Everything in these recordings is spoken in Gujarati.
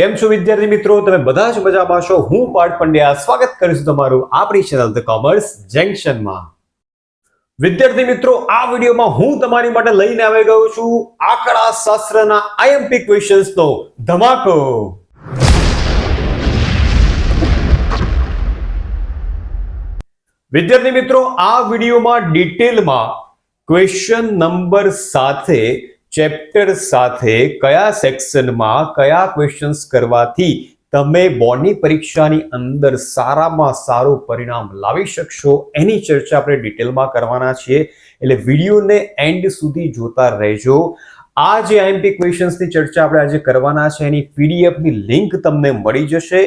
કેમ છો વિદ્યાર્થી મિત્રો? તમે બધા જ મજામાં છો? હું પાર્થ પંડ્યા. સ્વાગત કરું છું તમારું આપણી ચેનલ ધ કોમર્સ જંકશનમાં વિદ્યાર્થી મિત્રો, આ વિડીયોમાં હું તમારી માટે લઈને આવી ગયો છું આંકડા શાસ્ત્રના આઈએમપી ક્વેશ્ચન્સનો ધમાકો. વિદ્યાર્થી મિત્રો, આ વિડીયોમાં ડિટેલમાં ક્વેશ્ચન નંબર સાથે ચેપ્ટર સાથે કયા સેક્શનમાં કયા ક્વેશ્ચન્સ કરવાથી તમે બોર્ડની પરીક્ષાની અંદર સારામાં સારું પરિણામ લાવી શકશો એની ચર્ચા આપણે ડિટેલમાં કરવાના છીએ. એટલે વિડીયોને એન્ડ સુધી જોતા રહેજો. આ જે આઈએમપી ક્વેશ્ચન્સની ચર્ચા આપણે આજે કરવાના છે, એની પીડીએફની લિંક તમને મળી જશે.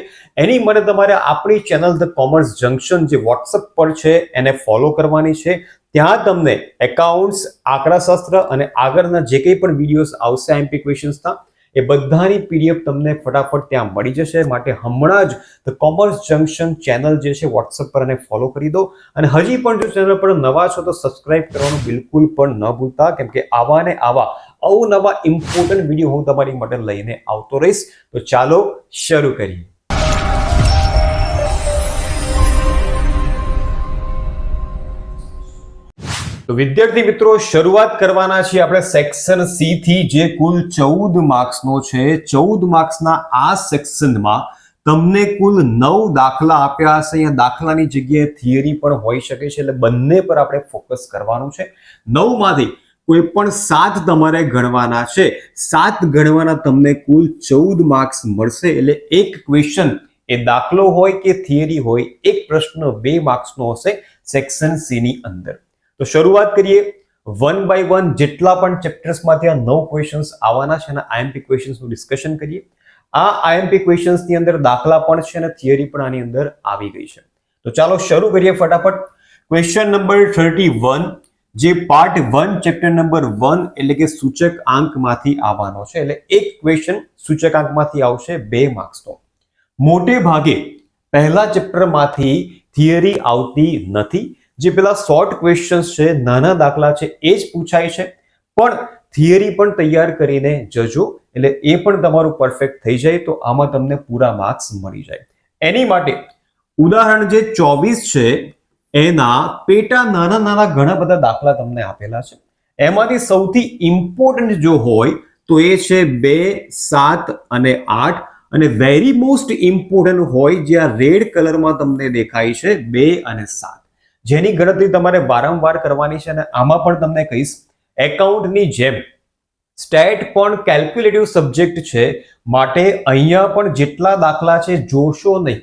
એની માટે તમારે આપણી ચેનલ ધ કોમર્સ જંકશન જે વોટ્સઅપ પર છે, એને ફોલો કરવાની છે. ત્યાં તમને એકાઉન્ટ્સ આંકડાશાસ્ત્ર અને આગળના જે કંઈ પણ વિડીયોઝ આવશે આઈએમપી ક્વેશ્ચન્સના એ બધાની પીડીએફ તમને ફટાફટ ત્યાં મળી જશે. માટે હમણાં જ ધ કોમર્સ જંકશન ચેનલ જે છે વોટ્સઅપ પર એને ફોલો કરી દો. અને હજી પણ જો ચેનલ પર નવા છો, તો સબસ્ક્રાઇબ કરવાનું બિલકુલ પણ ન ભૂલતા. કેમ કે આવા ને આવા અવનવા ઇમ્પોર્ટન્ટ વીડિયો હું તમારી માટે લઈને આવતો રહીશ. તો ચાલો શરૂ કરીએ. તો વિદ્યાર્થી મિત્રો, શરૂઆત કરવાના છીએ આપણે સેક્શન સી થી, જે કુલ ચૌદ માર્ક્સનો છે. ચૌદ માર્ક્સના આ સેક્શનમાં તમને કુલ નવ દાખલા આપ્યા હશે. અહીંયા દાખલાની જગ્યાએ થિયરી પણ હોઈ શકે છે. એટલે બંને પર આપણે ફોકસ કરવાનું છે. નવમાંથી કોઈ પણ સાત તમારે ગણવાના છે. સાત ગણવાના તમને કુલ ચૌદ માર્ક્સ મળશે. એટલે એક ક્વેશ્ચન એ દાખલો હોય કે થિયરી હોય, એક પ્રશ્ન બે માર્ક્સનો હશે સેક્શન સી ની અંદર. તો શરૂઆત કરીએ. વન બાય વન જેટલા પણ ચેપ્ટર્સમાંથી આ નવ ક્વેશ્ચન્સ આવવાના છે અને આઈએમપી ક્વેશ્ચન્સનું ડિસ્કશન કરીએ. આ આઈએમપી ક્વેશ્ચન્સની અંદર દાખલા પણ છે અને થિયરી પણ આની અંદર આવી ગઈ છે. તો ચાલો શરૂ કરીએ ફટાફટ. ક્વેશ્ચન નંબર થર્ટી વન જે part one chapter number one એટલે કે સૂચક આંકમાંથી આવવાનો છે. એટલે એક ક્વેશ્ચન સૂચક આંકમાંથી આવશે, બે માર્ક્સનો મોટે ભાગે પહેલા ચેપ્ટરમાંથી થિયરી આવતી નથી. જે પેલા શોર્ટ ક્વેશ્ચન્સ છે, નાના દાખલા છે, એ જ પૂછાય છે. પણ થિયરી પણ તૈયાર કરીને જજો. એટલે એ પણ તમારું પરફેક્ટ થઈ જાય તો આમાં તમને પૂરા માર્ક્સ મળી જાય. એની માટે ઉદાહરણ જે ચોવીસ છે એના પેટા નાના નાના ઘણા બધા દાખલા તમને આપેલા છે. એમાંથી સૌથી ઇમ્પોર્ટન્ટ જો હોય તો એ છે બે, સાત અને આઠ. અને વેરી મોસ્ટ ઇમ્પોર્ટન્ટ હોય જે આ રેડ કલરમાં તમને દેખાય છે બે અને સાત. જેની ગણતરી તમારે વારંવાર કરવાની છે અને આમાં પણ તમને કહીશ. એકાઉન્ટની જેમ સ્ટેટ પણ કેલ્ક્યુલેટિવ સબ્જેક્ટ છે. માટે અહીંયા પણ જેટલા દાખલા છે જોશો નહીં.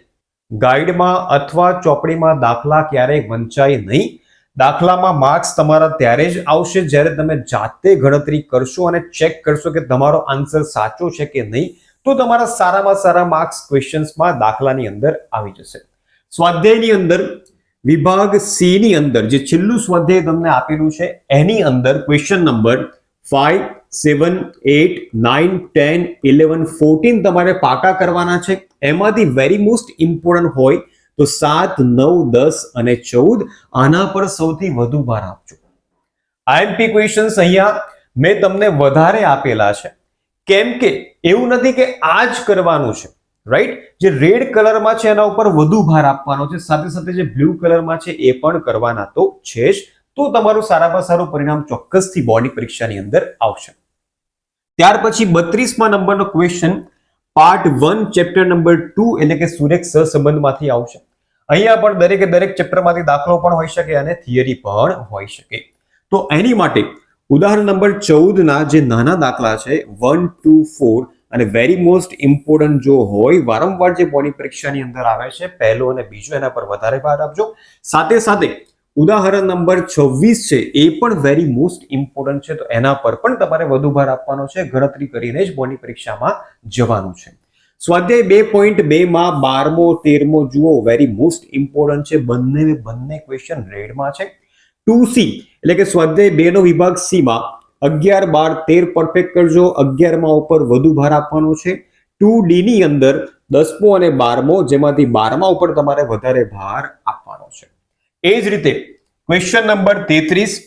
ગાઈડમાં અથવા ચોપડીમાં દાખલા ક્યારેય વંચાય નહીં. દાખલામાં માર્ક્સ તમારા ત્યારે જ આવશે જ્યારે તમે જાતે ગણતરી કરશો અને ચેક કરશો કે તમારો આન્સર સાચો છે કે નહીં. તો તમારા સારામાં સારા માર્ક્સ ક્વેશ્ચન્સમાં દાખલાની અંદર આવી જશે. સ્વાધ્યાયની અંદર, વિભાગ સી ની અંદર જે છેલ્લું સ્વાધ્યાય તમને આપેલું છે, એની અંદર question number five seven eight nine ten eleven fourteen તમારે પાકા કરવાના છે. એમાંથી વેરી મોસ્ટ ઇમ્પોર્ટન્ટ હોય તો સાત, નવ, દસ અને ચૌદ આના પર સૌથી વધુ ભાર આપજો. આઈએમપી ક્વેશ્ચન્સ અહીંયા મેં તમને વધારે આપેલા છે. કેમ કે એવું નથી કે આ જ કરવાનું છે રાઈટ જે રેડ કલરમાં છે એના ઉપર વધુ ભાર આપવાનો છે, સાથે સાથે જે બ્લુ કલરમાં છે એ પણ કરવાના તો છે જ. તો તમારું સારામાં સારું પરિણામ ચોક્કસથી બોર્ડની પરીક્ષાની અંદર આવશે. ત્યાર પછી બત્રીસમાં નંબરનો question part one chapter number two એટલે કે સુરેખ સહસંબંધમાંથી આવશે. અહીંયા પણ દરેકે દરેક ચેપ્ટરમાંથી દાખલો પણ હોઈ શકે અને થિયરી પણ હોઈ શકે. તો એની માટે ઉદાહરણ નંબર ચૌદના જે નાના દાખલા છે વન ટુ ફોર અને વેરી મોસ્ટ ઇમ્પોર્ટન્ટ જો હોય, વારંવાર જે બોર્ડની પરીક્ષાની અંદર આવે છે, પહેલો અને બીજો એના પર વધારે ભાર આપજો. સાથે સાથે ઉદાહરણ નંબર છવ્વીસ છે, એ પણ વેરી મોસ્ટ ઇમ્પોર્ટન્ટ છે. તો એના પર પણ તમારે વધુ ભાર આપવાનો છે. ગણતરી કરીને જ બોર્ડની પરીક્ષામાં જવાનું છે. સ્વાધ્યાય બે પોઈન્ટ બે માં બારમો, તેરમો જુઓ વેરી મોસ્ટ ઇમ્પોર્ટન્ટ છે. બંને બંને ક્વેશ્ચન રેડમાં છે. ટુ સી એટલે કે સ્વાધ્યાય બે નો વિભાગ સી માં અગિયાર, બાર, તેર પરફેક્ટ કરજો. અગિયારમાં ઉપર વધુ ભાર આપવાનો છે. ટુ ડી ની અંદર દસમો અને બારમો, જેમાંથી બારમા ઉપર તમારે વધારે ભાર આપવાનો એ જ રીતે ક્વેશ્ચન નંબર તેત્રીસ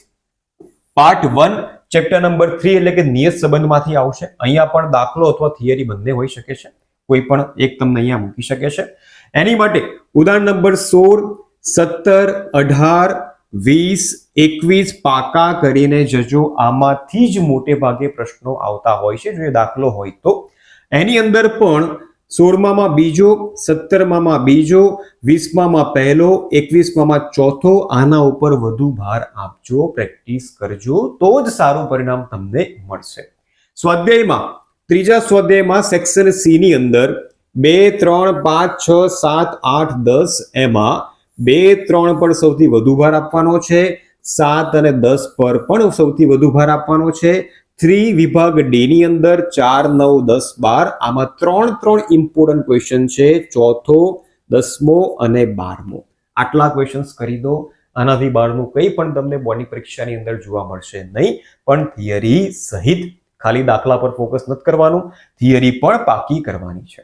part one chapter number three એટલે કે નિયત સંબંધમાંથી આવશે. અહીંયા પણ દાખલો અથવા થિયરી બંને હોઈ શકે છે. કોઈ પણ એક તમને અહીંયા મૂકી શકે છે. એની માટે ઉદાહરણ નંબર સોળ, સત્તર, અઢાર, વીસ, એકવીસ પાકા કરીને જજો. આમાંથી જ મોટે ભાગે પ્રશ્નો આવતા હોય છે. જો એ દાખલો હોય તો. એની અંદર પણ સોળમામાં બીજો, સત્તરમામાં બીજો, વીસમામાં પહેલો, એકવીસમામાં ચોથો, આના ઉપર વધુ ભાર આપજો, પ્રેક્ટિસ કરજો, તો જ સારું પરિણામ તમને મળશે. સ્વાધ્યાયમાં, ત્રીજા સ્વાધ્યાયમાં સેક્શન સી ની અંદર બે, ત્રણ, પાંચ, છ, સાત, આઠ, દસ એમાં બે, ત્રણ પર સૌથી વધુ ભાર આપવાનો છે, સાત અને દસ પર પણ સૌથી વધુ ભાર આપવાનો છે થ્રી વિભાગ ડી ની અંદર ચાર, નવ, દસ, બાર, આમાં ત્રણ ત્રણ ઇમ્પોર્ટન્ટ ક્વેશ્ચન છે. ચોથો, દસમો અને બારમો. આટલા ક્વેશ્ચન્સ કરી દો. આનાથી બારનું કંઈ પણ તમને બોર્ડની પરીક્ષાની અંદર જોવા મળશે નહીં. પણ થિયરી સહિત ખાલી દાખલા પર ફોકસ નથી કરવાનું. થિયરી પણ પાકી કરવાની છે.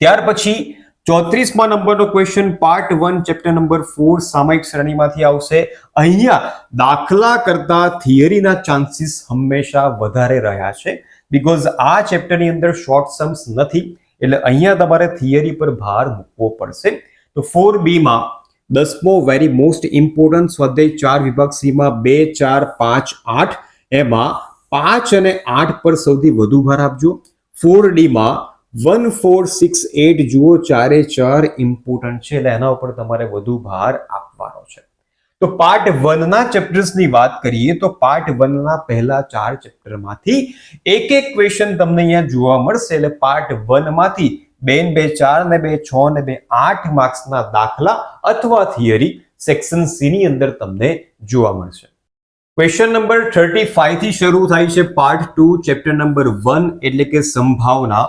ત્યાર પછી ચોત્રીસમાં નંબરનો question part one chapter number four સામયિક શ્રેણીમાંથી આવશે. અહીંયા દાખલા કરતા થિયરીના ચાન્સીસ હંમેશા વધારે રહ્યા છે. બીકોઝ આ ચેપ્ટરની અંદર શોર્ટ સમ્સ નથી, એટલે અહીંયા તમારે થિયરી પર ભાર મૂકવો પડશે. તો ફોર બીમાં દસમો વેરી મોસ્ટ ઇમ્પોર્ટન્ટ સ્વાધ્યાય ચાર વિભાગ સીમાં બે, ચાર, પાંચ, આઠ, એમાં પાંચ અને આઠ પર સૌથી વધુ ભાર આપજો. ફોર ડીમાં વન ફોર સિક્સ એટ જુઓ ચારે ચાર ઇમ્પોર્ટન્ટ છે. એટલે એના ઉપર તમારે વધુ ભાર આપવાનો છે. તો પાર્ટ વનના ચેપ્ટર્સની વાત કરીએ તો પાર્ટ વનના પહેલા ચાર ચેપ્ટરમાંથી એક એક ક્વેશ્ચન તમને અહીંયા જોવા મળશે. એટલે પાર્ટ વનમાંથી બે ને બે ચાર ને બે છ ને બે આઠ માર્ક્સના દાખલા અથવા થિયરી સેક્શન સી ની અંદર તમને જોવા મળશે. ક્વેશ્ચન નંબર થર્ટી ફાઈવથી શરૂ થાય છે. Part two chapter number one એટલે કે સંભાવના.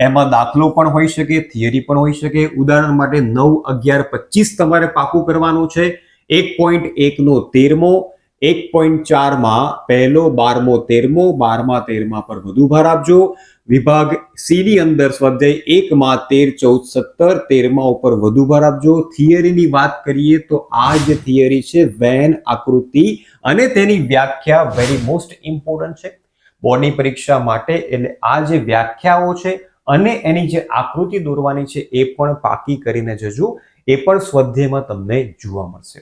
એમાં દાખલો પણ હોઈ શકે થિયરી પણ હોઈ શકે. ઉદાહરણ માટે નવ અગિયાર પચીસ તમારે પાકું કરવાનું છે. એક પોઈન્ટ એકનો તેરમો, એક પોઈન્ટ ચારમાં પહેલો બારમો તેરમો, બારમા તેરમા પર વધુ ભાર આપજો. વિભાગ સીની અંદર સ્વાધ્યાય એકમાં તેર, ચૌદ, સત્તર, તેરમા ઉપર વધુ ભાર આપજો. થિયરીની વાત કરીએ તો આ જે થિયરી છે, વેન આકૃતિ. અને તેની વ્યાખ્યા વેરી મોસ્ટ ઇમ્પોર્ટન્ટ છે. બોર્ડની પરીક્ષા માટે એટલે આ જે વ્યાખ્યાઓ છે અને એની જે આકૃતિ દોરવાની છે એ પણ પાકી કરીને જજો. એ પણ સ્વાધ્યાયમાં તમને જોવા મળશે.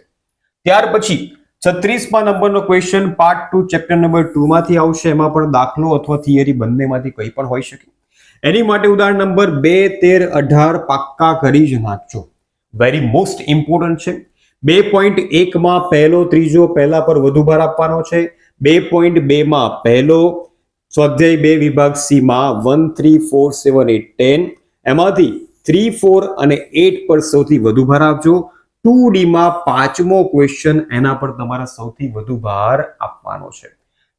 ત્યાર પછી છત્રીસમાં નંબરનો question part two chapter number ટુમાંથી આવશે. એમાં પણ દાખલો અથવા થિયરી બંનેમાંથી કંઈ પણ હોઈ શકે. એની માટે ઉદાહરણ નંબર બે, તેર, અઢાર પાક્કા કરી જ નાખજો. વેરી મોસ્ટ ઇમ્પોર્ટન્ટ છે. બે પોઈન્ટ એકમાં પહેલો, ત્રીજો, પહેલા પર વધુ ભાર આપવાનો છે. બે પોઈન્ટ બેમાં પહેલો સ્વાધ્યાય બે વિભાગ સીમાં one, three, four, seven, eight, ten. એમાંથી થ્રી, ફોર અને એટ પર સૌથી વધુ ભાર આપજો. ટુ ડીમાં પાંચમો ક્વેશ્ચન એના પર તમારે સૌથી વધુ ભાર આપવાનો છે.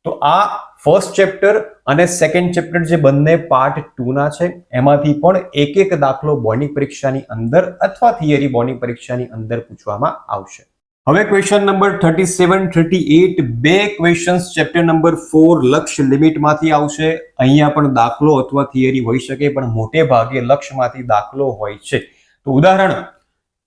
તો આ ફર્સ્ટ ચેપ્ટર અને સેકન્ડ ચેપ્ટર જે બંને પાર્ટ ટુ ના છે, એમાંથી પણ એક એક દાખલો બોર્ડની પરીક્ષાની અંદર અથવા થિયરી બોર્ડની પરીક્ષાની અંદર પૂછવામાં આવશે. હવે question number thirty seven thirty eight બે ક્વેશ્ચન્સ ચેપ્ટર નંબર ફોર લક્ષ્ય લિમિટમાંથી આવશે. અહીંયા પણ દાખલો અથવા થિયરી હોઈ શકે, પણ મોટે ભાગે લક્ષ્યમાંથી દાખલો હોય છે. તો ઉદાહરણ,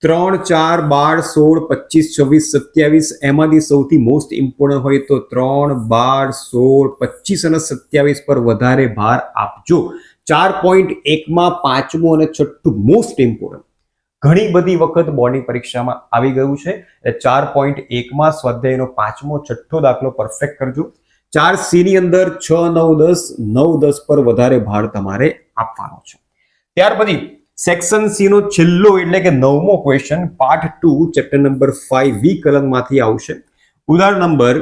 ત્રણ, ચાર, બાર, સોળ, પચીસ, છવ્વીસ, સત્યાવીસ, એમાંથી સૌથી મોસ્ટ ઇમ્પોર્ટન્ટ હોય તો ત્રણ, બાર, સોળ, પચીસ અને સત્યાવીસ પર વધારે ભાર આપજો. ચાર પોઈન્ટ એકમાં પાંચમું અને છઠ્ઠું મોસ્ટ ઇમ્પોર્ટન્ટ ઘણી બધી વખત બોર્ડની પરીક્ષામાં આવી ગયું છે. એટલે ચાર પોઈન્ટ એકમાં સ્વાધ્યાયનો પાંચમો છઠ્ઠો દાખલો પરફેક્ટ કરજો. ચાર સીની અંદર છ, નવ, દસ નવ, દસ પર વધારે ભાર તમારે આપવાનો છે. ત્યાર પછી સેક્શન સી નો છેલ્લો એટલે કે નવમો question part two chapter number five વી કલમમાંથી આવશે. ઉદાહરણ નંબર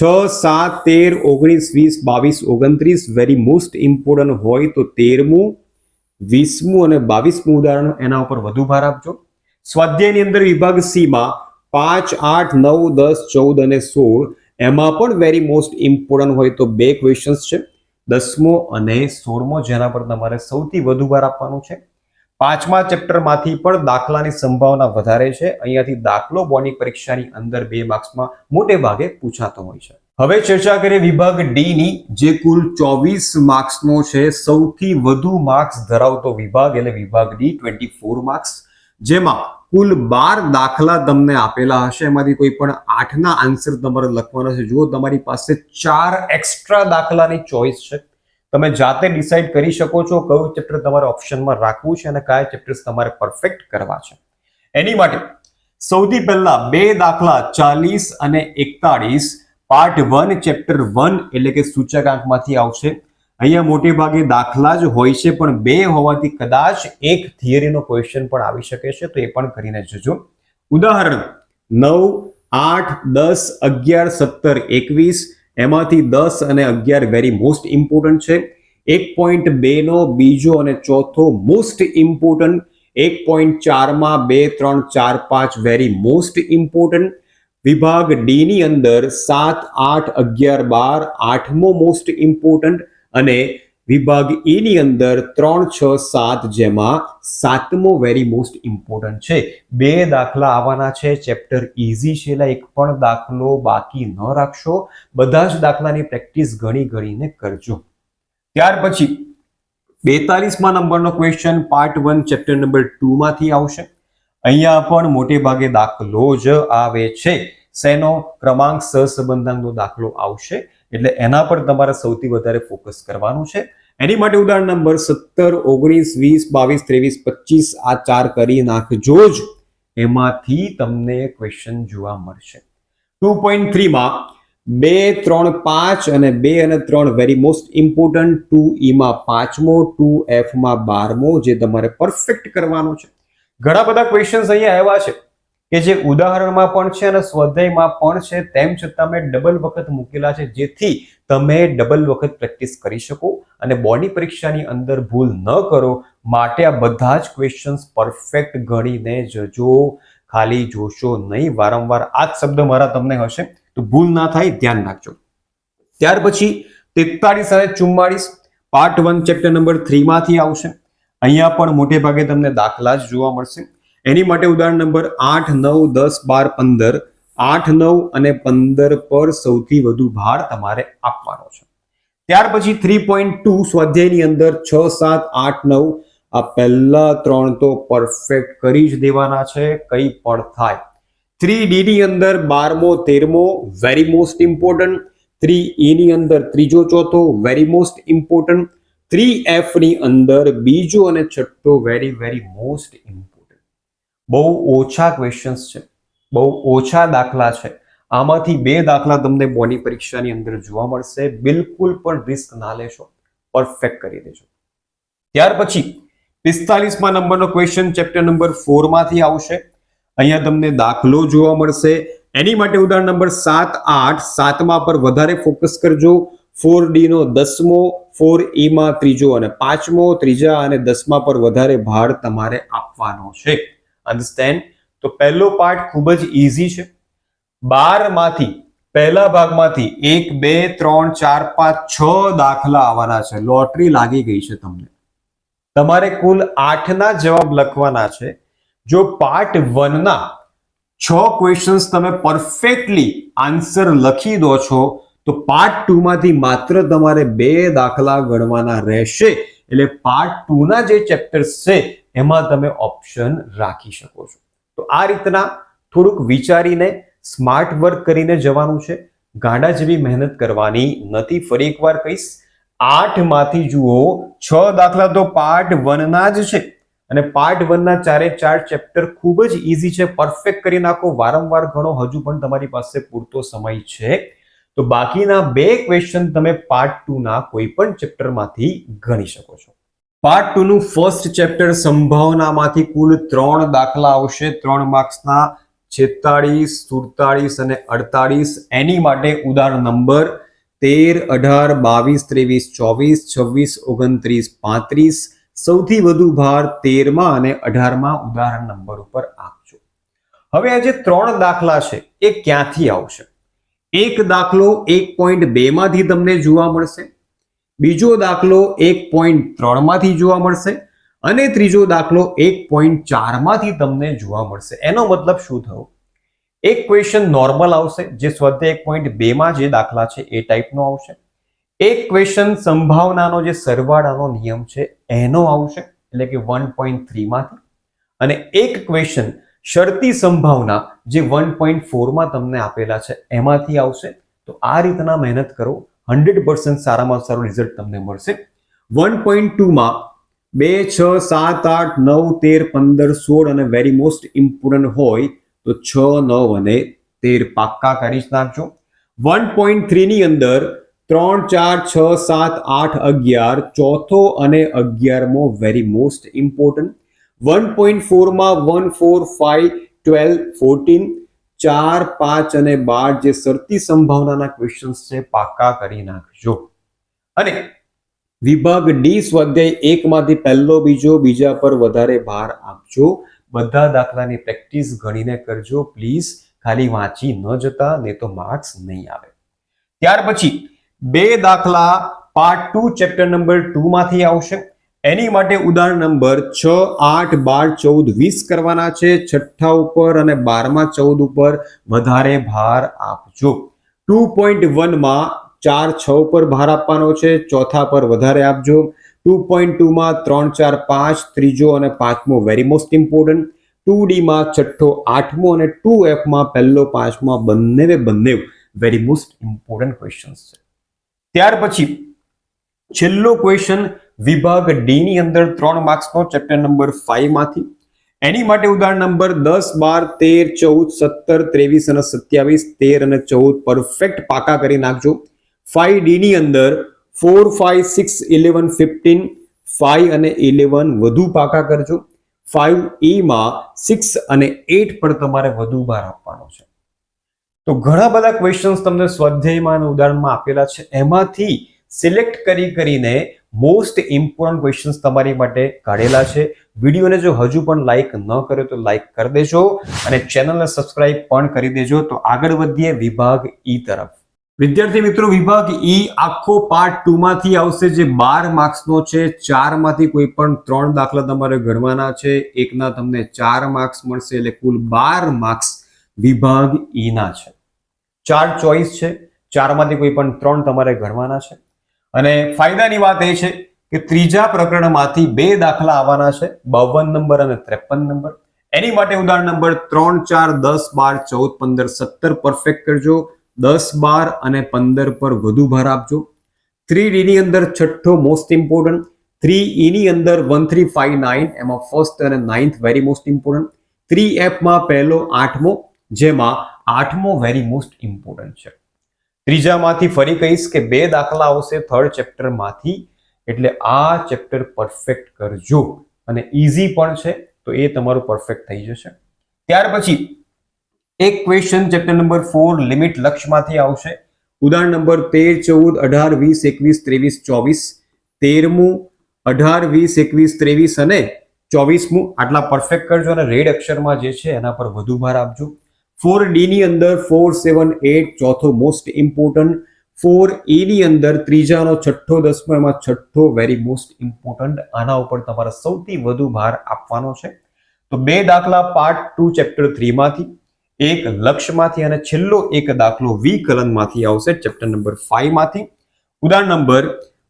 છ, સાત, તેર, ઓગણીસ, વીસ, બાવીસ, ઓગણત્રીસ વેરી મોસ્ટ ઇમ્પોર્ટન્ટ હોય તો તેરમું વીસમું અને બાવીસમું ઉદાહરણ એના ઉપર વધુ ભાર આપજો. સ્વાધ્યાયની અંદર વિભાગ સીમાં પાંચ, આઠ, નવ, દસ, ચૌદ અને સોળ એમાં પણ વેરી મોસ્ટ ઇમ્પોર્ટન્ટ હોય તો બે ક્વેશ્ચન્સ છે. દસમો અને સોળમો જેના પર તમારે સૌથી વધુ ભાર આપવાનો છે. પાંચમા ચેપ્ટરમાંથી પણ દાખલાની સંભાવના વધારે છે. અહીંયાથી દાખલો બોર્ડની પરીક્ષાની અંદર બે માર્ક્સમાં મોટે ભાગે પૂછાતો હોય છે. હવે ચર્ચા કરીએ વિભાગ ડી ની જે કુલ ચોવીસ માર્ક્સનો છે, સૌથી વધુ માર્ક્સ ધરાવતો વિભાગ એટલે વિભાગ ડી ટ્વેન્ટી ફોર માર્ક્સ, જેમાં કુલ બાર દાખલા તમને આપેલા હશે. એમાંથી કોઈ પણ આઠના આન્સર તમારે લખવાના છે. જો તમારી પાસે ચાર એક્સ્ટ્રા દાખલાની ચોઈસ છે. તમે જાતે ડિસાઈડ કરી શકો છો કયું ચેપ્ટર તમારે ઓપ્શનમાં રાખવું છે અને કયા ચેપ્ટર્સ તમારે પરફેક્ટ કરવા છે. એની માટે સૌથી પહેલા બે દાખલા ચાલીસ અને એકતાળીસ પાર્ટ વન ચેપ્ટર વન એટલે કે સૂચકાંકમાંથી આવશે. અહીંયા મોટે ભાગે દાખલા જ હોય છે, પણ બે હોવાથી કદાચ એક થિયરીનો ક્વેશ્ચન પણ આવી શકે છે, તો એ પણ કરીને જજો. ઉદાહરણ, નવ, આઠ, દસ, અગિયાર, સત્તર, એકવીસ, એમાંથી દસ અને અગિયાર વેરી મોસ્ટ ઇમ્પોર્ટન્ટ છે. એક પોઈન્ટ બેનો, બીજો અને ચોથો મોસ્ટ ઇમ્પોર્ટન્ટ એક પોઈન્ટ ચારમાં બે, ત્રણ, ચાર, પાંચ વેરી મોસ્ટ ઇમ્પોર્ટન્ટ વિભાગ ડીની અંદર સાત, આઠ, અગિયાર, બાર, આઠમો મોસ્ટ ઇમ્પોર્ટન્ટ અને વિભાગ એની અંદર ત્રણ, છ, સાત જેમાં સાતમો વેરી મોસ્ટ ઇમ્પોર્ટન્ટ છે. બે દાખલા આવવાના છે ચેપ્ટર ઇઝી છે, એટલે એક પણ દાખલો બાકી ન રાખશો. બધા જ દાખલાની પ્રેક્ટિસ ઘણી ઘણીને કરજો. ત્યાર પછી બેતાલીસમાં નંબરનો question part one chapter number ટુમાંથી આવશે. અહીંયા પણ મોટે ભાગે દાખલો જ આવે છે. શેનો ક્રમાંક સહસંબંધાંકનો દાખલો આવશે, એટલે એના પર તમારે સૌથી વધારે ફોકસ કરવાનું છે. એની માટે ઉદાહરણ નંબર સત્તર, ઓગણીસ, વીસ, બાવીસ, ત્રેવીસ, પચીસ, આ ચાર કરી નાખજો જ. એમાંથી તમને ક્વેશ્ચન જોવા મળશે. ટુ પોઈન્ટ થ્રીમાં બે, ત્રણ, પાંચ અને બે અને ત્રણ વેરી મોસ્ટ ઇમ્પોર્ટન્ટ ટુ ઈમાં પાંચમો ટુ એફમાં બારમો, જે તમારે પરફેક્ટ કરવાનો છે. ઘણા બધા ક્વેશ્ચન્સ અહીંયા આવ્યા છે. કે જે ઉદાહરણમાં પણ છે અને સ્વાધ્યાયમાં પણ છે, તેમ છતાં મેં ડબલ વખત મૂકેલા છે, જેથી તમે ડબલ વખત પ્રેક્ટિસ કરી શકો અને બોર્ડની પરીક્ષાની અંદર ભૂલ ન કરો. માટે આ બધા જ ક્વેશ્ચન્સ પરફેક્ટ ગણીને જજો. ખાલી જોશો નહીં, વારંવાર આ જ શબ્દ મારા તમને હશે, તો ભૂલ ના થાય, ધ્યાન રાખજો. ત્યાર પછી તેતાળીસ અને ચુમ્માળીસ પાર્ટ વન ચેપ્ટર નંબર થ્રીમાંથી આવશે. અહીંયા પણ મોટે ભાગે તમને દાખલા જ જોવા મળશે. એની માટે ઉદાહરણ નંબર આઠ, નવ, દસ, બાર, પંદર. આઠ, નવ અને પંદર પર સૌથી વધુ ભાર તમારે આપવાનો છે. ત્યાર પછી થ્રી પોઈન્ટ ટુ સ્વાધ્યાયની અંદર છ, સાત, આઠ, નવ. આ પહેલા ત્રણ તો પરફેક્ટ કરી જ દેવાના છે, કઈ પણ થાય. થ્રી ડી ની અંદર બારમો, તેરમો very most important three E ની અંદર ત્રીજો, ચોથો વેરી મોસ્ટ ઇમ્પોર્ટન્ટ થ્રી એફની અંદર બીજો અને છઠ્ઠો વેરી વેરી મોસ્ટ ઇમ્પોર્ટન્ટ બહુ ઓછા ક્વેશ્ચન્સ છે. બહુ ઓછા દાખલા છે. આમાંથી બે દાખલા તમને બોની પરીક્ષાની અંદર જોવા મળશે. બિલકુલ પણ રિસ્ક ના લેશો. પરફેક્ટ કરી દેજો. ત્યાર પછી પિસ્તાલીસમાં નંબરનો ક્વેશ્ચન ચેપ્ટર નંબર ફોરમાંથી આવશે. અહીંયા તમને દાખલો જોવા મળશે. એની માટે ઉદાહરણ નંબર સાત, આઠ, સાતમા પર વધારે ફોકસ કરજો. ફોર ડી નો દસમો ફોર ઈમાં ત્રીજો અને પાંચમો, ત્રીજા અને દસમા પર વધારે ભાર તમારે આપવાનો છે. અન્ડરસ્ટેન્ડ તો પહેલો પાર્ટ ખૂબ જ ઇઝી છે. બારમાંથી પહેલા ભાગમાંથી એક, બે, ત્રણ, ચાર, પાંચ, છ દાખલા આવવાના છે. લોટરી લાગી ગઈ છે તમને. તમારે કુલ આઠના જવાબ લખવાના છે. જો પાર્ટ વનના છ ક્વેશ્ચન્સ તમે પરફેક્ટલી આન્સર લખી દો છો, તો પાર્ટ ટુ માંથી માત્ર તમારે બે દાખલા ગણવાના રહેશે. એટલે પાર્ટ ટુ ના જે ચેપ્ટર્સ છે એમાં તમે ઓપ્શન રાખી શકો છો. તો આ રીતના થોડુંક વિચારીને સ્માર્ટ વર્ક કરીને જવાનું છે. ગાડા જેવી મહેનત કરવાની નથી. ફરી એકવાર કહીશ આઠમાંથી જુઓ, છ દાખલા તો પાર્ટ વનના જ છે. અને પાર્ટ વનના ચારે ચાર ચેપ્ટર ખૂબ જ ઇઝી છે. પરફેક્ટ કરી નાખો. વારંવાર ગણો. હજુ પણ તમારી પાસે પૂરતો સમય છે. તો બાકીના બે ક્વેશ્ચન તમે પાર્ટ ટુ ના કોઈ પણ ચેપ્ટરમાંથી ગણી શકો છો. પાર્ટ ટુ નું ફર્સ્ટ ચેપ્ટર સંભાવનામાંથી કુલ ત્રણ દાખલા આવશે. ત્રણ માર્ક્સના છેતાળીસ, સુડતાળીસ અને અડતાળીસ. એની માટે ઉદાહરણ નંબર તેર, અઢાર, બાવીસ, ત્રેવીસ, ચોવીસ, છવ્વીસ, ઓગણત્રીસ, પાંત્રીસ. સૌથી વધુ ભાર તેરમાં અને અઢારમાં ઉદાહરણ નંબર ઉપર આપજો. હવે આ જે ત્રણ દાખલા છે, એ ક્યાંથી આવશે? એક દાખલો એક પોઈન્ટ બેમાંથી તમને જોવા મળશે. બીજો દાખલો એક પોઈન્ટ ત્રણમાંથી જોવા મળશે અને ત્રીજો દાખલો એક પોઈન્ટ ચારમાંથી તમને જોવા મળશે. એનો મતલબ શું થયો? એક ક્વેશ્ચન નોર્મલ આવશે, જે સ્વાધ્યાય એક પોઈન્ટ બેમાં જે દાખલા છે એ ટાઈપનો આવશે. એક ક્વેશ્ચન સંભાવનાનો જે સરવાળાનો નિયમ છે એનો આવશે, એટલે કે વન પોઈન્ટ થ્રીમાંથી અને એક ક્વેશ્ચન શરતી સંભાવના જે વન પોઈન્ટ ફોરમાં તમને આપેલા છે એમાંથી આવશે. તો આ રીતના મહેનત કરો હંડ્રેડ પર્સન્ટ સારામાં સારું રિઝલ્ટ તમને મળશે. વન પોઈન્ટ ટુમાં બે, છ, સાત, આઠ, નવ, તેર, પંદર, સોળ અને વેરી મોસ્ટ ઇમ્પોર્ટન્ટ હોય તો છ, નવ અને તેર પાક્કા કરી જ નાખજો. વન પોઈન્ટ થ્રીની અંદર ત્રણ, ચાર, છ, સાત, આઠ, અગિયાર, ચોથો અને અગિયારમો very most important. One point ફોરમાં one, four, five, twelve, fourteen ચાર, પાંચ અને બાર જે સરતી સંભાવનાના ક્વેશ્ચન્સ છે, પાક્કા કરી નાખજો. અને વિભાગ ડી સ્વાધ્યાય એકમાંથી પહેલો બીજો, બીજા પર વધારે ભાર આપજો. બધા દાખલાની પ્રેક્ટિસ ગણીને કરજો. પ્લીઝ ખાલી વાંચી ન જતા નહીં તો માર્ક્સ નહીં આવે. ત્યાર પછી બે દાખલા part two chapter number two માંથી આવશે. એની માટે ઉદાહરણ નંબર છ, આઠ, બાર, ચૌદ, વીસ કરવાના છે. છઠ્ઠા ઉપર અને બારમા ચૌદ ઉપર વધારે ભાર આપજો. ટુ પોઈન્ટ વનમાં ચાર, છ ઉપર ભાર આપવાનો છે. ચોથા પર વધારે આપજો. ટુ પોઈન્ટ ટુમાં ત્રણ, ચાર, પાંચ, ત્રીજો અને પાંચમો વેરી મોસ્ટ ઇમ્પોર્ટન્ટ ટુ ડીમાં છઠ્ઠો, આઠમો અને ટુ એફમાં પહેલો, પાંચમા બંને બંને વેરી મોસ્ટ ઇમ્પોર્ટન્ટ ક્વેશ્ચન્સ છે. ત્યાર પછી છેલ્લો ક્વેશ્ચન વિભાગ ડી ની અંદર ત્રણ માર્ક્સનો ચેપ્ટર નંબર ફાઈવમાંથી. એની માટે ઉદાહરણ નંબર દસ, બાર, તેર, ચૌદ, સત્તર, ત્રેવીસ અને સત્યાવીસ, તેર અને ચૌદ પરફેક્ટ પાકા કરી નાખજો. ફાઈવ ડી ની અંદર four five six eleven fifteen five અને ઇલેવન વધુ પાકા કરજો. ફાઈવ એમાં સિક્સ અને એટ પર તમારે વધુ ભાર આપવાનો છે. તો ઘણા બધા ક્વેશ્ચન્સ તમને સ્વાધ્યાયમાં ઉદાહરણમાં આપેલા છે. એમાંથી સિલેક્ટ કરી કરીને મોસ્ટ ઇમ્પોર્ટન્ટ ક્વેશ્ચન્સ તમારી માટે કાઢેલા છે. વિડીયોને જો હજુ પણ લાઈક ન કર્યો તો લાઈક કરી દેજો અને ચેનલને સબસ્ક્રાઇબ પણ કરી દેજો. તો આગળ વધીએ વિભાગ ઈ તરફ. વિદ્યાર્થી મિત્રો, વિભાગ ઈ આખો પાર્ટ ટુ માંથી આવશે જે બાર માર્ક્સનો છે. ચારમાંથી કોઈ પણ ત્રણ દાખલા તમારે ગણવાના છે. એકના તમને ચાર માર્ક્સ મળશે એટલે કુલ બાર માર્ક્સ વિભાગ ઈ ના છે. ચાર ચોઈસ છે. ચારમાંથી કોઈ પણ ત્રણ તમારે ગણવાના છે. અને ફાયદાની વાત એ છે કે ત્રીજા પ્રકરણમાંથી બે દાખલા આવવાના છે, બાવન નંબર અને ત્રેપન નંબર. એની માટે ઉદાહરણ નંબર ત્રણ, ચાર, દસ, બાર, ચૌદ, પંદર, સત્તર પરફેક્ટ કરજો. દસ, બાર અને પંદર પર વધુ ભાર આપજો. થ્રી ડીની અંદર છઠ્ઠો મોસ્ટ ઇમ્પોર્ટન્ટ થ્રી ઈની અંદર વન થ્રી ફાઈવ નાઇન એમાં ફર્સ્ટ અને ninth very most important three એફમાં પહેલો આઠમો, જેમાં આઠમો વેરી મોસ્ટ ઇમ્પોર્ટન્ટ છે. ત્રીજામાંથી ફરી કહીશ કે બે દાખલા આવશે થર્ડ ચેપ્ટરમાંથી એટલે આ ચેપ્ટર પરફેક્ટ કરજો. અને ઇઝી પણ છે, તો એ તમારું પરફેક્ટ થઈ જશે. ત્યાર પછી એક question chapter number four limit લક્ષમાંથી આવશે. ઉદાહરણ નંબર તેર, ચૌદ, અઢાર, વીસ, એકવીસ, ત્રેવીસ, ચોવીસ, તેરમું, અઢાર, વીસ, એકવીસ, ત્રેવીસ અને ચોવીસમું. આટલા પરફેક્ટ કરજો અને રેડ અક્ષરમાં જે છે એના પર વધુ ભાર આપજો. ફોર ડીની અંદર ફોર સેવન એટ ચોથો મોસ્ટ ઇમ્પોર્ટન્ટ ફોર એની અંદર ત્રીજાનો, છઠ્ઠો, દસમો, એમાં છઠ્ઠો વેરી મોસ્ટ ઇમ્પોર્ટન્ટ આના ઉપર તમારે સૌથી વધુ ભાર આપવાનો છે. તો બે દાખલા પાર્ટ ટુ ચેપ્ટર થ્રીમાંથી એક લક્ષ્યમાંથી અને છેલ્લો એક દાખલો વી કલનમાંથી આવશે ચેપ્ટર નંબર ફાઈવમાંથી ઉદાહરણ નંબર,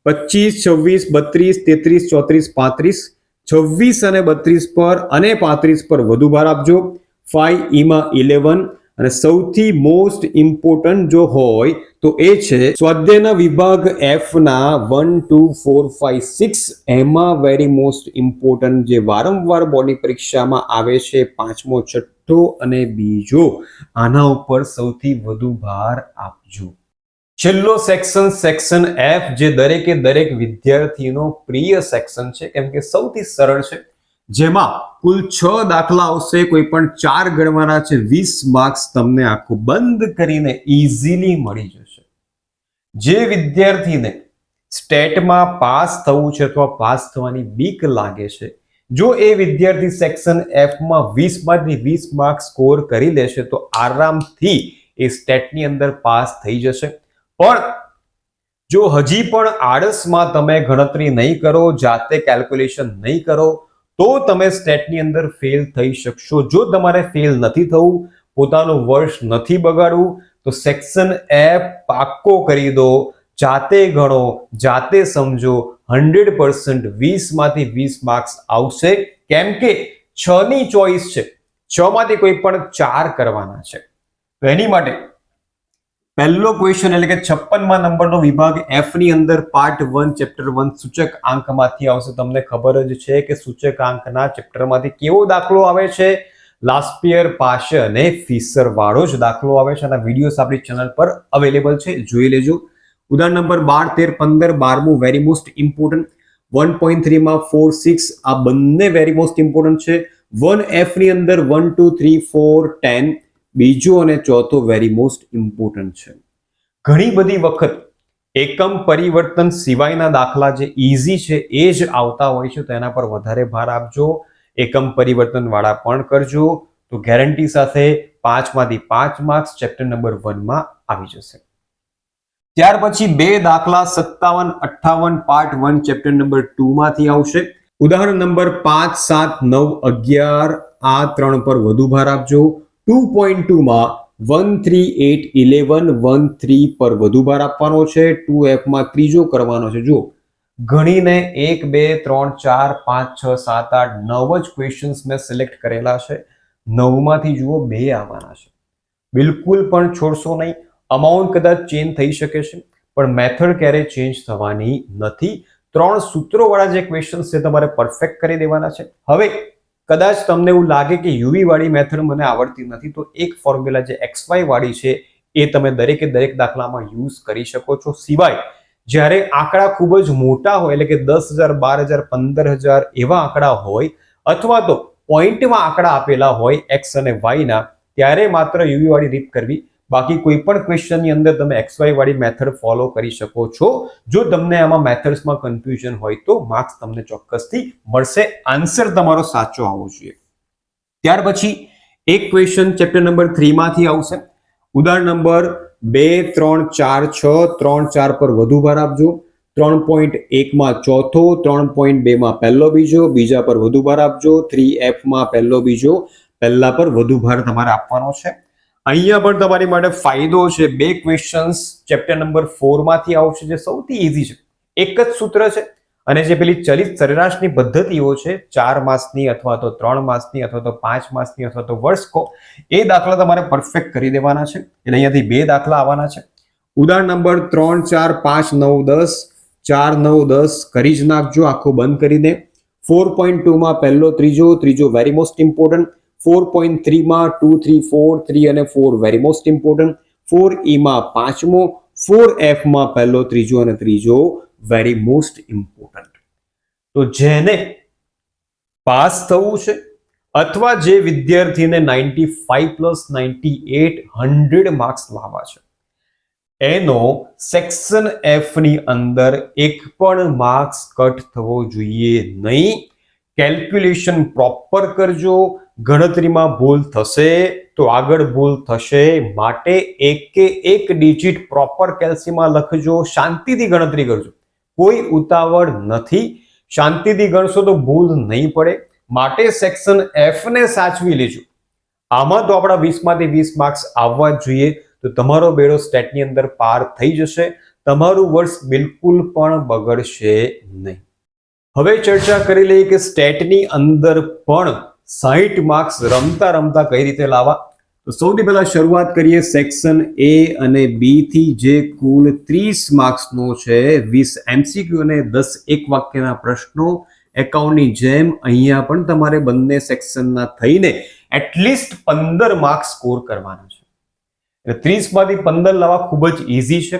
પચીસ, છવ્વીસ, બત્રીસ, તેત્રીસ, ચોત્રીસ, પાંત્રીસ, છવ્વીસ અને બત્રીસ પર અને પાંત્રીસ પર વધુ ભાર આપજો. ફાઈવ ઈમાં ઇલેવન અને સૌથી મોસ્ટ ઇમ્પોર્ટન્ટ જો હોય તો એ છે સ્વાધ્યાયના વિભાગ એફ ના one, two, four five six એમાં વેરી મોસ્ટ ઇમ્પોર્ટન્ટ જે વારંવાર બોર્ડની પરીક્ષામાં આવે છે પાંચમો, છઠ્ઠો અને બીજો. આના ઉપર સૌથી વધુ ભાર આપજો. છેલ્લો સેક્શન સેક્શન એફ જે દરેકે દરેક વિદ્યાર્થીનો પ્રિય સેક્શન છે, કેમ કે સૌથી સરળ છે. જેમાં કુલ છ દાખલા આવશે. કોઈ પણ ચાર ગણવાના છે. વીસ માર્ક્સ તમને આખું બંધ કરીને ઇઝીલી મળી જશે. જે વિદ્યાર્થીને સ્ટેટમાં પાસ થવું છે અથવા પાસ થવાની બીક લાગે છે, જો એ વિદ્યાર્થી સેક્શન એફમાં વીસમાંથી વીસ માર્ક્સ સ્કોર કરી લેશે, તો આરામથી એ સ્ટેટની અંદર પાસ થઈ જશે. પણ જો હજી પણ આળસમાં તમે ગણતરી નહીં કરો, જાતે કેલ્ક્યુલેશન નહીં કરો તો તમે સ્ટેટની અંદર ફેલ થઈ શકશો. જો તમારે ફેલ નથી થવું, પોતાનું વર્ષ નથી બગાડવું, તો સેક્શન એપ પાક્કો કરી દો. જાતે ગણો, જાતે સમજો. હંડ્રેડ પર્સન્ટ વીસમાંથી વીસ માર્ક્સ આવશે. કેમ કે છ ની ચોઈસ છે. છ માંથી કોઈ પણ ચાર કરવાના છે. તો એની માટે પહેલો ક્વેશ્ચન એટલે કે છપ્પનમાં નંબરનો વિભાગ એફની અંદર પાર્ટ વન ચેપ્ટર વન સૂચક આંકમાંથી આવશે. તમને ખબર જ છે કે સૂચક આંકના ચેપ્ટરમાંથી કેવો દાખલો આવે છે? લાસ્પિયર પાશે અને ફિસર વાળો જ દાખલો આવે છે. અને વિડીયોસ આપણી ચેનલ પર અવેલેબલ છે. જોઈ લેજો. ઉદાહરણ નંબર બાર, તેર, પંદર, બારમું very most important one point થ્રીમાં four six આ બંને વેરી મોસ્ટ ઇમ્પોર્ટન્ટ છે. વન એફની અંદર one two three four ten બીજો અને ચોથો વેરી મોસ્ટ ઇમ્પોર્ટન્ટ છે. ઘણી બધી વખત એકમ પરિવર્તન સિવાયના દાખલા જે ઇઝી છે એ જ આવતા હોય છે, તો એના પર વધારે ભાર આપજો. એકમ પરિવર્તનવાળા પણ કરજો. તો ગેરંટી સાથે પાંચમાંથી પાંચ માર્ક્સ ચેપ્ટર નંબર વનમાં આવી જશે. ત્યાર પછી બે દાખલા સત્તાવન, અઠ્ઠાવન part one chapter number two માંથી આવશે. ઉદાહરણ નંબર પાંચ, સાત, નવ, અગિયાર, આ ત્રણ પર વધુ ભાર આપજો. Two point ટુમાં one three eight eleven one three પર વધુ ભાર આપવાનો છે. ટુ એફમાં ત્રીજો કરવાનો છે. જુઓ ગણીને એક, બે, ત્રણ, ચાર, પાંચ, છ, સાત, આઠ, નવ જ ક્વેશ્ચન્સ મેં સિલેક્ટ કરેલા છે. નવમાંથી જુઓ બે આવવાના છે. બિલકુલ પણ છોડશો નહીં. અમાઉન્ટ કદાચ ચેન્જ થઈ શકે છે, પણ મેથડ ક્યારેય ચેન્જ થવાની નથી. ત્રણ સૂત્રોવાળા જે ક્વેશ્ચન્સ છે, તમારે પરફેક્ટ કરી દેવાના છે. હવે કદાચ તમને એવું લાગે કે યુવી વાળી મેથડ મને આવડતી નથી, તો એક ફોર્મ્યુલા જે એક્સ વાય વાળી છે, એ તમે દરેકે દરેક દાખલામાં યુઝ કરી શકો છો. સિવાય, જ્યારે આંકડા ખૂબ જ મોટા હોય, એટલે કે દસ હજાર, બાર હજાર, પંદર હજાર એવા આંકડા હોય, અથવા તો પોઈન્ટમાં આંકડા આપેલા હોય એક્સ અને વાયના ત્યારે માત્ર યુવી વાળી રીત કરવી બાકી કોઈ પણ ક્વેશ્ચનની અંદર તમે એક્સ વાય વાળી મેથડ ફોલો કરી શકો છો. જો તમને આમાં મેથડ્સમાં કન્ફ્યુઝન હોય તો માર્ક્સ તમને ચોક્કસથી મળશે. આન્સર તમારો સાચો આવવો જોઈએ. ત્યાર પછી એક ક્વેશ્ચન ચેપ્ટર નંબર થ્રીમાંથી આવશે. ઉદાહરણ નંબર બે, ત્રણ, ચાર, છ, ત્રણ, ચાર પર વધુ ભાર આપજો. ત્રણ પોઈન્ટ એકમાં ચોથો, ત્રણ પોઈન્ટ બેમાં પહેલો બીજો, બીજા પર વધુ ભાર આપજો. થ્રી એફમાં પહેલો બીજો, પહેલા પર વધુ ભાર તમારે આપવાનો છે. અહીંયા પણ તમારી માટે ફાયદો છે. બે ક્વેશ્ચન્સ ચેપ્ટર નંબર ફોરમાંથી આવશે જે સૌથી ઇઝી છે. એક જ સૂત્ર છે અને જે પેલી ચલિત સરેરાશની પદ્ધતિઓ છે, ચાર માસની અથવા તો ત્રણ માસની અથવા તો પાંચ માસની અથવા તો વર્ષકો, એ દાખલા તમારે પરફેક્ટ કરી દેવાના છે. એટલે અહીંયાથી બે દાખલા આવવાના છે. ઉદાહરણ નંબર ત્રણ, ચાર, પાંચ, નવ, દસ, ચાર, નવ, દસ કરી જ નાખજો. આખો બંધ કરી દે. ફોર પોઈન્ટ ટુમાં પહેલો, ત્રીજો ત્રીજો very most important four point થ્રીમાં two, three, four, three અને four very most important. Four ઈમાં પાંચમો, ફોર એફમાં પહેલો, ત્રીજો અને ત્રીજો વેરી મોસ્ટ ઇમ્પોર્ટન્ટ. તો જેને પાસ થવું છે અથવા જે વિદ્યાર્થીને ninety five plus ninety eight hundred marks લાવવા છે, એનો સેક્શન એફની અંદર એક પણ માર્ક્સ કટ થવો જોઈએ નહીં. કેલ્ક્યુલેશન પ્રોપર કરજો ગણતરીમાં ભૂલ થશે તો આગળ ભૂલ થશે માટે એક કે એક ડિજિટ પ્રોપર કેલ્સીમાં લખજો. શાંતિથી ગણતરી કરજો. કોઈ ઉતાવળ નથી. શાંતિથી ગણશો તો ભૂલ નહીં પડે. માટે સેક્શન એફ ને સાચવી લેજો. આમાં તો આપણા વીસમાંથી વીસ માર્ક્સ આવવા જોઈએ. તો તમારો બેડો સ્ટેટની અંદર પાર થઈ જશે. તમારું વર્ષ બિલકુલ પણ બગડશે નહીં. હવે ચર્ચા કરી લઈએ કે સ્ટેટની અંદર પણ સાહીઠ માર્ક્સ રમતા રમતા કઈ રીતે લાવવા? તો સૌથી પહેલા શરૂઆત કરીએ સેક્શન એ અને બી થી, જે કુલ ત્રીસ માર્ક્સનો છે, વીસ એમસીક્યુ અને દસ એક વાક્યના પ્રશ્નો. એકાઉન્ટની જેમ અહીંયા પણ તમારે બંને સેક્શનના થઈને એટલીસ્ટ પંદર માર્ક્સ સ્કોર કરવાના છે. ત્રીસમાંથી પંદર લાવવા ખૂબ જ ઇઝી છે.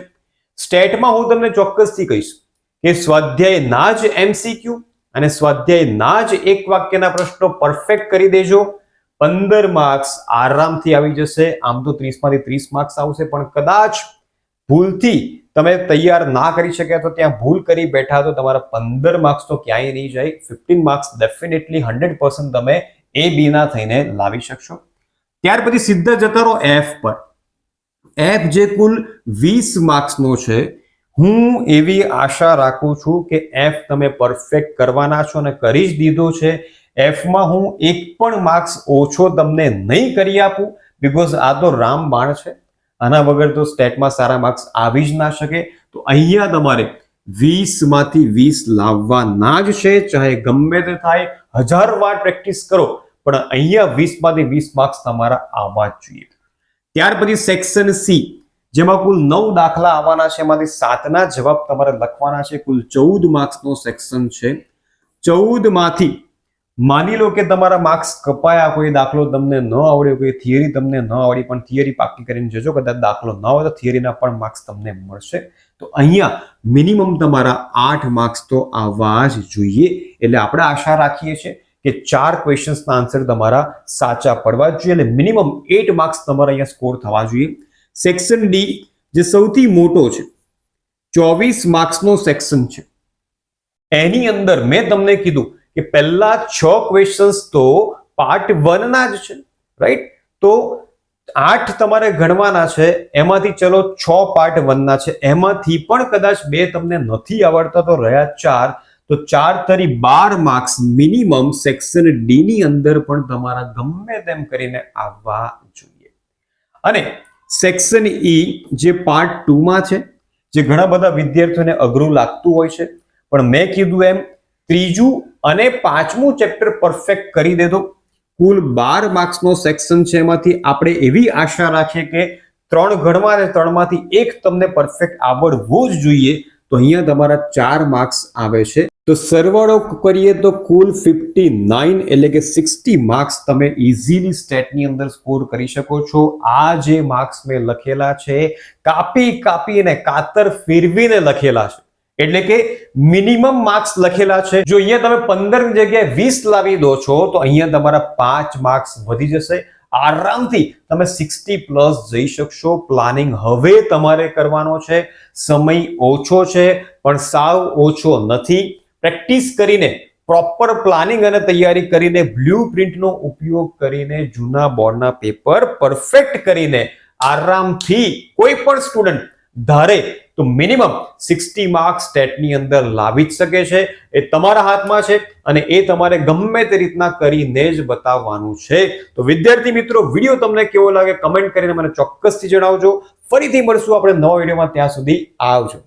સ્ટેટમાં હું તમને ચોક્કસથી કહીશ કે સ્વાધ્યાય ના જ એમસીક્યુ અને સ્વાધ્યાયના જ એક વાક્યના પ્રશ્નો પરફેક્ટ કરી દેજો. પંદર માર્ક્સ આરામથી આવી જશે. આમ તો ત્રીસમાંથી ત્રીસ માર્ક્સ આવશે, પણ કદાચ ભૂલથી તમે તૈયાર ના કરી શક્યા તો ત્યાં ભૂલ કરી બેઠા તો તમારા પંદર માર્ક્સ તો ક્યાંય નહીં જાય. Fifteen marks definitely hundred percent તમે એ બી ના થઈને લાવી શકશો. ત્યાર પછી સીધા જતા રહો એફ પર. એફ જે કુલ વીસ માર્ક્સનો છે હું એવી આશા રાખું છું કે એફ તમે પરફેક્ટ કરવાના છો અને કરી જ દીધો છે. એફમાં હું એક પણ માર્ક્સ ઓછો તમને નહીં કરી આપું બિકોઝ આ તો રામ બાણ છે. આના વગર તો સ્ટેટમાં સારા માર્ક્સ આવી જ ના શકે. તો અહીંયા તમારે વીસમાંથી વીસ લાવવાના જ છે. ચાહે ગમે તે થાય, હજાર વાર પ્રેક્ટિસ કરો, પણ અહીંયા વીસમાંથી વીસ માર્ક્સ તમારા આવવા જ જોઈએ. ત્યાર પછી સેક્શન સી જેમાં કુલ નવ દાખલા આવવાના છે. એમાંથી સાતના જવાબ તમારે લખવાના છે. કુલ ચૌદ માર્ક્સનો સેક્શન છે. ચૌદમાંથી માની લો કે તમારા માર્ક્સ કપાયા કોઈ દાખલો તમને ન આવડ્યો, કોઈ થિયરી તમને ન આવડી, પણ થિયરી પાકી કરીને જજો, કદાચ દાખલો ન હોય તો થિયરીના પણ માર્ક્સ તમને મળશે. તો અહીંયા મિનિમમ તમારા આઠ માર્ક્સ તો આવવા જ જોઈએ. એટલે આપણે આશા રાખીએ છીએ કે ચાર ક્વેશ્ચન્સના આન્સર તમારા સાચા પડવા જોઈએ એટલે મિનિમમ એટ માર્ક્સ તમારા અહીંયા સ્કોર થવા જોઈએ. સેક્શન ડી જે સૌથી મોટો છે, ચોવીસ માર્ક્સનો સેક્શન છે. એની અંદર મેં તમને કીધું કે પહેલા છ ક્વેશ્ચન્સ તો પાર્ટ વનના જ છે રાઈટ તો આઠ તમારે ગણવાના છે, એમાંથી ચલો છ પાર્ટ વનના છે. એમાંથી પણ કદાચ બે તમને નથી આવડતા તો રહ્યા ચાર. તો ચાર તરી બાર માર્ક્સ મિનિમમ સેક્શન ડી ની અંદર પણ તમારા ગમે તેમ કરીને આવવા જોઈએ. અને સેક્શન ઈ જે પાર્ટ ટુમાં છે, જે ઘણા બધા વિદ્યાર્થીઓને અઘરું લાગતું હોય છે, પણ મેં કીધું એમ, ત્રીજું અને પાંચમું ચેપ્ટર પરફેક્ટ કરી દેતો કુલ બાર માર્ક્સનો સેક્શન છે એમાંથી આપણે એવી આશા રાખીએ કે ત્રણ ઘણમાં અને ત્રણમાંથી એક તમને પરફેક્ટ આવડવું જ જોઈએ. તો અહીંયા તમારા ચાર માર્ક્સ આવે છે. તો સરવાળો કરીએ તો કુલ ફિફ્ટી નાઇન એટલે કે સિક્સટી માર્ક્સ તમે ઇઝીલી સ્ટેટની અંદર સ્કોર કરી શકો છો. આ જે માર્ક્સ મેં લખેલા છે, કાપી કાપીને કાતર ફેરવીને લખેલા છે. એટલે કે મિનિમમ માર્ક્સ લખેલા છે. જો અહીંયા તમે પંદરની જગ્યાએ વીસ લાવી દો છો, તો અહીંયા તમારા પાંચ માર્ક્સ વધી જશે. આરામથી તમે સિક્સટી પ્લસ જઈ શકશો. પ્લાનિંગ હવે તમારે કરવાનો છે. સમય ઓછો છે, પણ સાવ ઓછો નથી. પ્રેક્ટિસ કરીને, પ્રોપર પ્લાનિંગ અને તૈયારી કરીને, બ્લુ પ્રિન્ટનો ઉપયોગ કરીને, જૂના બોર્ડના પેપર પરફેક્ટ કરીને, આરામથી કોઈ પણ સ્ટુડન્ટ ધારે તો મિનિમમ સિક્સટી માર્ક્સ સ્ટેટની અંદર લાવી જ શકે છે. એ તમારા હાથમાં છે અને એ તમારે ગમે તે રીતના કરીને જ બતાવવાનું છે. તો વિદ્યાર્થી મિત્રો, વીડિયો તમને કેવો લાગે કમેન્ટ કરીને મને ચોક્કસથી જણાવજો. ફરીથી મળશું આપણે નવા વિડીયોમાં. ત્યાં સુધી આવજો.